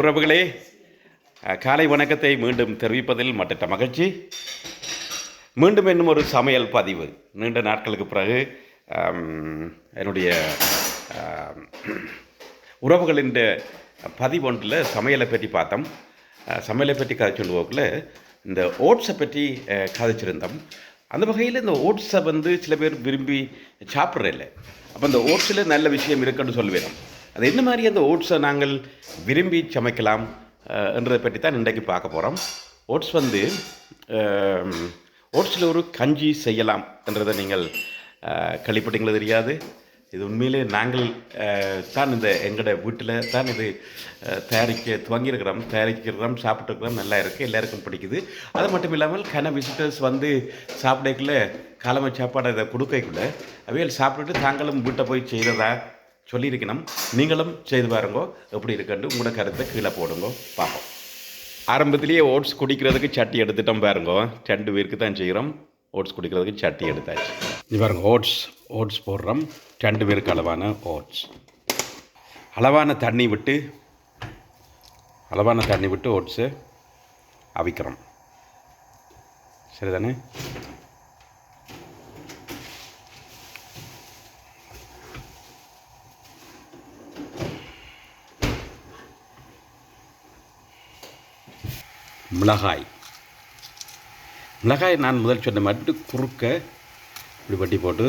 உறவுகளே காலை வணக்கத்தை மீண்டும் தெரிவிப்பதில் மற்ற மகிழ்ச்சி. மீண்டும் இன்னும் ஒரு சமையல் பதிவு. நீண்ட நாட்களுக்கு பிறகு என்னுடைய உறவுகளின் பதிவு ஒன்றில் சமையலை பற்றி பார்த்தோம். சமையலை பற்றி கதைச்சு போக்கில் இந்த ஓட்ஸை பற்றி கதைச்சிருந்தோம். அந்த வகையில் இந்த ஓட்ஸை வந்து சில பேர் விரும்பி சாப்பிட்றதில்ல. அப்போ இந்த ஓட்ஸில் நல்ல விஷயம் இருக்குன்னு சொல்லுவேன். அது என்ன மாதிரி அந்த ஓட்ஸை நாங்கள் விரும்பி சமைக்கலாம் என்றதை பற்றி தான் இன்றைக்கு பார்க்க போகிறோம் ஓட்ஸ் வந்து ஓட்ஸில் ஒரு கஞ்சி செய்யலாம் என்றதை நீங்கள் அஹ், தெரியாது. இது உண்மையிலே நாங்கள் தான் இந்த எங்களோட வீட்டில் தான் இது தயாரிக்க துவங்கியிருக்கிறோம். தயாரிக்கிறோம் சாப்பிட்டுருக்கிறோம் நல்லா இருக்குது எல்லாருக்கும் பிடிக்குது. அது மட்டும் இல்லாமல் கன விசிட்டர்ஸ் வந்து சாப்பிடக்குள்ள காலமை சாப்பாடு இதை கொடுக்கக்குள்ள அவையில் சாப்பிட்டுட்டு தாங்களும் வீட்டை போய் செய்கிறதா சொல்லியிருக்கணும். நீங்களும் செய்து பாருங்கோ. எப்படி இருக்குன்னு உங்களோட கருத்தை கீழே போடுங்க. பார்ப்போம். ஆரம்பத்திலேயே ஓட்ஸ் குடிக்கிறதுக்கு சட்டி எடுத்துட்டோம் பாருங்க. ரெண்டு பேருக்கு தான் செய்கிறோம். ஓட்ஸ் குடிக்கிறதுக்கு சட்டி எடுத்தாச்சு. இது பாருங்க ஓட்ஸ் ஓட்ஸ் போடுறோம். ரெண்டு பேருக்கு அளவான ஓட்ஸ். அளவான தண்ணி விட்டு அளவான தண்ணி விட்டு ஓட்ஸு அவிக்கிறோம். சரிதானே? மிளகாய். மிளகாய் நான் முதல் சொன்ன மாதிரி குறுக்க இப்படி வட்டி போட்டு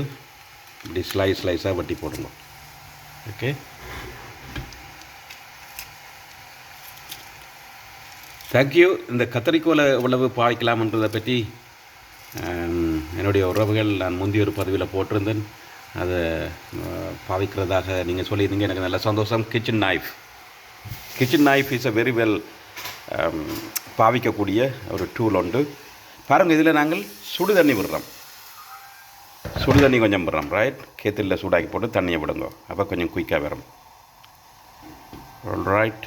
இப்படி ஸ்லைஸ் ஸ்லைஸாக வட்டி போடணும். ஓகே தேங்க்யூ இந்த கத்தரிக்கோலை எவ்வளவு பாய்க்கலாம்ன்றதை பற்றி என்னுடைய உறவுகள் நான் முந்தைய ஒரு பதவியில் போட்டிருந்தேன். அதை பாவிக்கிறதாக நீங்கள் சொல்லியிருந்தீங்க. எனக்கு நல்ல சந்தோஷம். Kitchen knife kitchen knife is a very well பாவிக்கக்கூடிய ஒரு டூல் உண்டு. பாருங்கள் இதில் நாங்கள் சுடு தண்ணி விடுறோம். சுடு தண்ணி கொஞ்சம் விடுறோம் ரைட் கேத்தில் சூடாக்கி போட்டு தண்ணியை விடுங்க. அப்போ கொஞ்சம் குயிக்காக வரும். ரைட்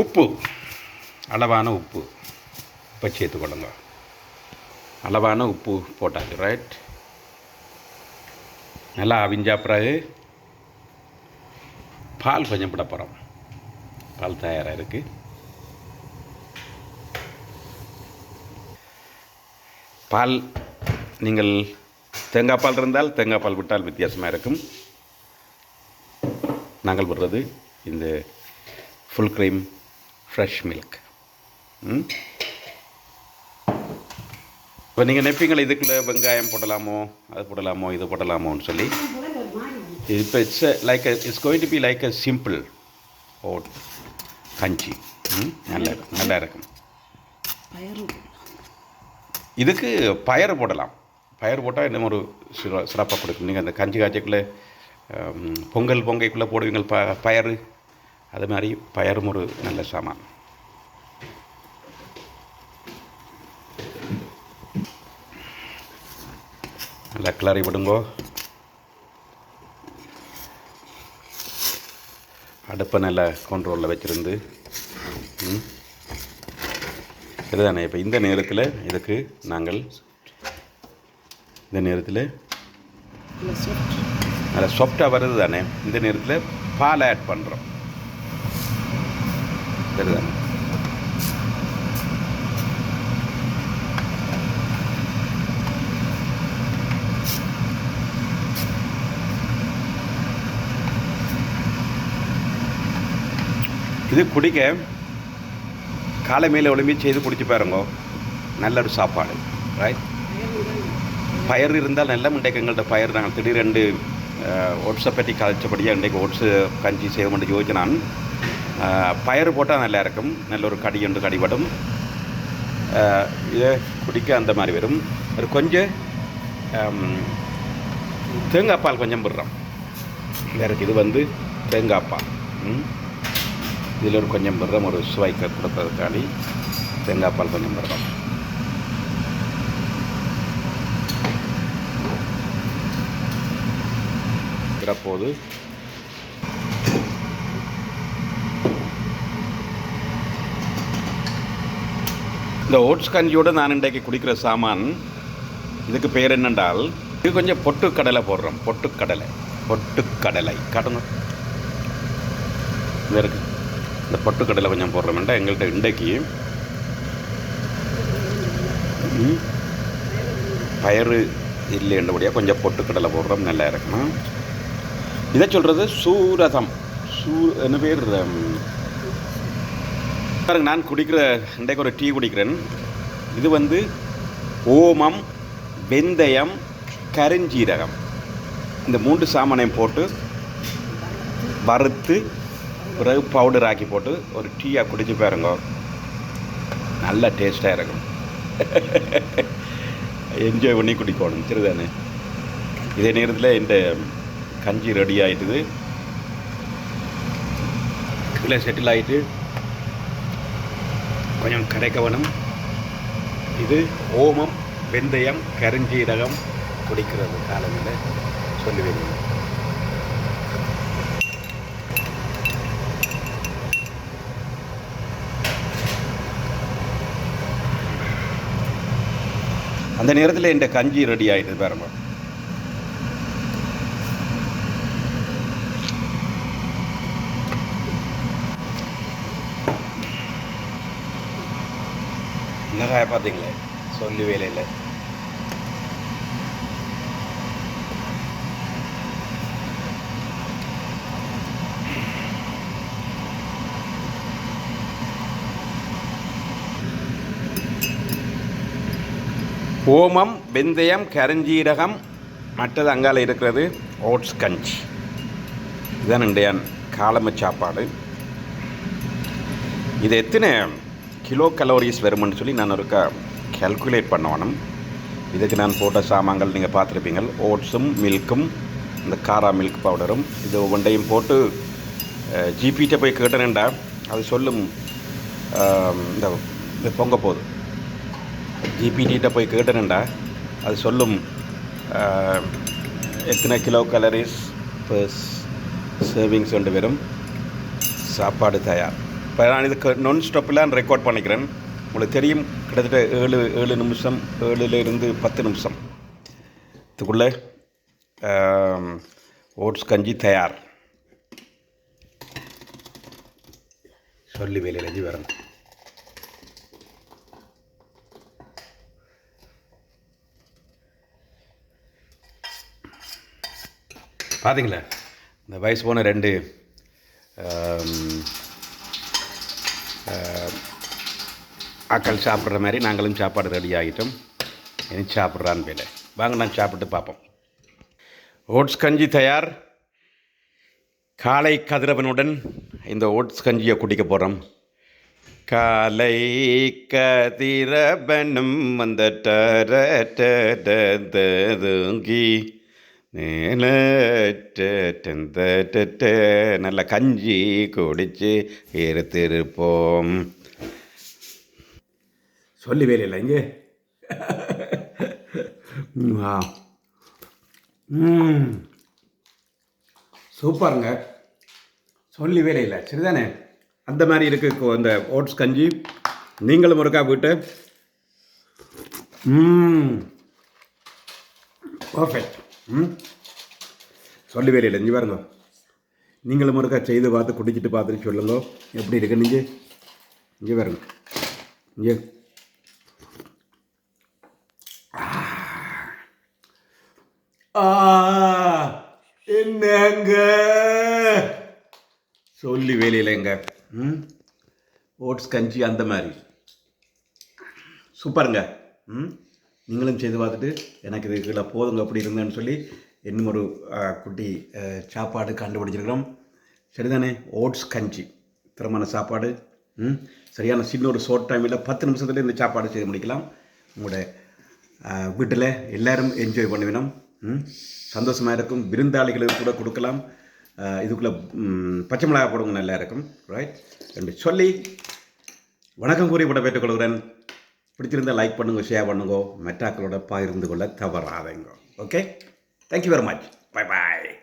உப்பு. அளவான உப்பு. இப்போ சேர்த்துக்கொள்ளுங்க அளவான உப்பு போட்டாச்சு ரைட் நல்லா அவிஞ்சா பிறகு பால் கொஞ்சம் போட போகிறோம் பால் தயாராக இருக்குது பால் நீங்கள் தேங்காய் பால் இருந்தால் தேங்காய் பால் விட்டால் வித்தியாசமாக இருக்கும். நாங்கள் விடுறது இந்த ஃபுல் க்ரீம் ஃப்ரெஷ் மில்க் ம்? இப்போ நீங்கள் நினைப்பீங்களா இதுக்குள்ளே வெங்காயம் போடலாமோ அது போடலாமோ இது போடலாமோன்னு சொல்லி? இப்போ it's like it's going to be like a simple oh kanji hmm நல்லா இருக்கும் நல்லா இருக்கும் இதுக்கு பயறு போடலாம். பயறு போட்டால் இன்னும் ஒரு சிற சிறப்பாக கொடுக்கும். நீங்கள் அந்த கஞ்சி காய்ச்சக்குள்ளே பொங்கல் பொங்கைக்குள்ளே போடுவீங்க ப பயறு. அது மாதிரி பயறும் ஒரு நல்ல சாமான். நல்லா கிளறி விடுங்கோ. அடுப்பை நல்லா கண்ட்ரோலில் வச்சுருந்து சரிதானே இப்போ இந்த நேரத்தில் இதுக்கு நாங்கள் இந்த நேரத்தில் நல்லா சாஃப்டாக வருது தானே இந்த நேரத்தில் பால் ஆட் பண்ணுறோம் சரிதானே? இது குடிக்க காலை மேலே ஒளிம்பி செய்து குடிச்சு பாருங்க. நல்ல ஒரு சாப்பாடு ரைட் பயர் இருந்தால் நல்ல இன்றைக்கு எங்கள்கிட்ட பயர் நாங்கள் திடீரெண்டு ஓட்ஸை பற்றி கதைச்சபடியாக இன்றைக்கு ஓட்ஸு கஞ்சி செய்ய மட்டும் யோசிச்சு நான் போட்டால் நல்லா இருக்கும். நல்ல ஒரு கடி ஒன்று கடிபடும். இதை குடிக்க அந்த மாதிரி வரும். ஒரு கொஞ்சம் தேங்காய் பால் கொஞ்சம் விடுறோம் வேறு இது வந்து தேங்காய் பால். ம்? இதில் ஒரு கொஞ்சம் விடுறோம் ஒரு சுவைக்க கொடுத்ததுக்காண்டி தேங்காய் பால் கொஞ்சம் விடுறோம் போது இந்த ஓட்ஸ் கஞ்சியோடு நான் இன்றைக்கு குடிக்கிற சாமான் இதுக்கு பேர் என்னென்றால் இது கொஞ்சம் பொட்டுக்கடலை போடுறோம் பொட்டுக்கடலை பொட்டுக்கடலை காட்டுங்க இந்த இந்த பொட்டுக்கடலை கொஞ்சம் போடுறோம்டா எங்கள்கிட்ட இன்றைக்கு. ம், பயறு இல்லைன்றபடியாக கொஞ்சம் பொட்டுக்கடலை போடுறோம் நல்லா இருக்கணும். இதை சொல்கிறது சூரதம். சூ என்ன பேர் பாருங்க நான் குடிக்கிற இன்றைக்கு ஒரு டீ குடிக்கிறேன். இது வந்து ஓமம் வெந்தயம் கருஞ்சீரகம். இந்த மூன்று சாமானையும் போட்டு வறுத்து பிறகு பவுடர் ஆக்கி போட்டு ஒரு டீயாக குடிச்சு பாருங்க. நல்ல டேஸ்ட்டாக இருக்கும். என்ஜாய் பண்ணி குடிக்கணும். சரிதானே? இதே நேரத்தில் இந்த கஞ்சி ரெடி ஆகிட்டுது கீழே செட்டில் ஆகிட்டு கொஞ்சம் கரைக்க இது ஓமம் வெந்தயம் கருஞ்சீரகம் குடிக்கிறது காலங்களில். சொல்லுவேன். அந்த நேரத்தில் இந்த கஞ்சி ரெடி ஆகிட்டு பாருங்க மிளகாய பார்த்தீங்களே? சொல்லி வேலையில். ஓமம் வெந்தயம் கரஞ்சீரகம் மற்றது அங்கால இருக்கிறது ஓட்ஸ் கஞ்சி. இதுதான் இன்றைய காலம சாப்பாடு. இது எத்தனை கிலோ கலோரிஸ் வரும்னு சொல்லி நான் ஒருக்கா கல்குலேட் பண்ணணும். இதுக்கு நான் போட்ட சாமான்கள் நீங்கள் பார்த்துருப்பீங்க. ஓட்ஸும் மில்க்கும் இந்த காரா மில்க் பவுடரும் இது ஒவ்வொன்றையும் போட்டு ஜிபிகிட்ட போய் கேட்டனேன்டா அது சொல்லும் இந்த பொங்க போகுது. ஜிபிடிகிட்ட போய் கேட்டனேன்டா அது சொல்லும். எத்தனை கிலோ கலரிஸ் சேவிங்ஸ் கொண்டு வரும் சாப்பாடு தயார். இப்போ நான் இதுக்கு நான் ஸ்டாப்பில் ரெக்கார்ட் பண்ணிக்கிறேன். உங்களுக்கு தெரியும் கிட்டத்தட்ட ஏழு ஏழு நிமிஷம் ஏழுலேருந்து பத்து நிமிஷம். இதுக்குள்ளே ஓட்ஸ் கஞ்சி தயார். சொல்லி வேலையில் வரணும். பார்த்தீங்களா இந்த வயசு போன ரெண்டு ஆம், ஆக்கள் சாப்பிட்ற மாதிரி நாங்களும் சாப்பாடு ரெடி ஆகிட்டோம். இனி சாப்பிட்றான்னு பேர். வாங்க நான் சாப்பிட்டு பார்ப்போம். ஓட்ஸ் கஞ்சி தயார். காலை கதிரவனுடன் இந்த ஓட்ஸ் கஞ்சியை குடிக்க போகிறோம் காலை கதிரவனும் வந்த தூங்கி நல்ல கஞ்சி குடிச்சு இருத்திருப்போம். சொல்லி வேலையில் இங்கே. ம். சூப்பருங்க. சொல்லி வேலையில் சரிதானே? அந்த மாதிரி இருக்கு அந்த ஓட்ஸ் கஞ்சி. நீங்களும் ஒருக்கா போயிட்டு ம். பர்ஃபெக்ட் ம் சொல்லி இல்லை இங்கே பாருங்க நீங்களும் ஒருக்கா செய்து பார்த்து குடிச்சிட்டு பார்த்துட்டு சொல்லுங்க எப்படி இருக்கு நீங்கள் இங்கே பாருங்க இங்கே ஆ என்னங்க சொல்லி வேலையிலங்க ம் ஓட்ஸ் கஞ்சி அந்த மாதிரி சூப்பருங்க ம் நீங்களும் செய்து பார்த்துட்டு எனக்கு இது இதில் போதுங்க அப்படி இருந்தேன்னு சொல்லி இன்னும் ஒரு குட்டி சாப்பாடு கண்டுபிடிச்சிருக்கிறோம். சரிதானே? ஓட்ஸ் கஞ்சி. திறமான சாப்பாடு. ம்? சரியான சின்ன ஒரு ஷார்ட் டைமில் பத்து நிமிஷத்தில் இந்த சாப்பாடு செய்து முடிக்கலாம். உங்களோட வீட்டில் எல்லோரும் என்ஜாய் பண்ணுவினோம். ம்? சந்தோஷமாக இருக்கும். விருந்தாளிகளுக்கு கூட கொடுக்கலாம். இதுக்குள்ளே பச்சை மிளகாய் போடுங்க நல்லா இருக்கும். ரைட் என்று சொல்லி வணக்கம் கூறி விட பெற்றுக்கொள்கிறேன் பிடிச்சிருந்தால் லைக் பண்ணுங்கள் ஷேர் பண்ணுங்க. மெட்டாக்களோட பகிர்ந்து கொள்ள தவறாதீங்க. Okay thank you very much bye bye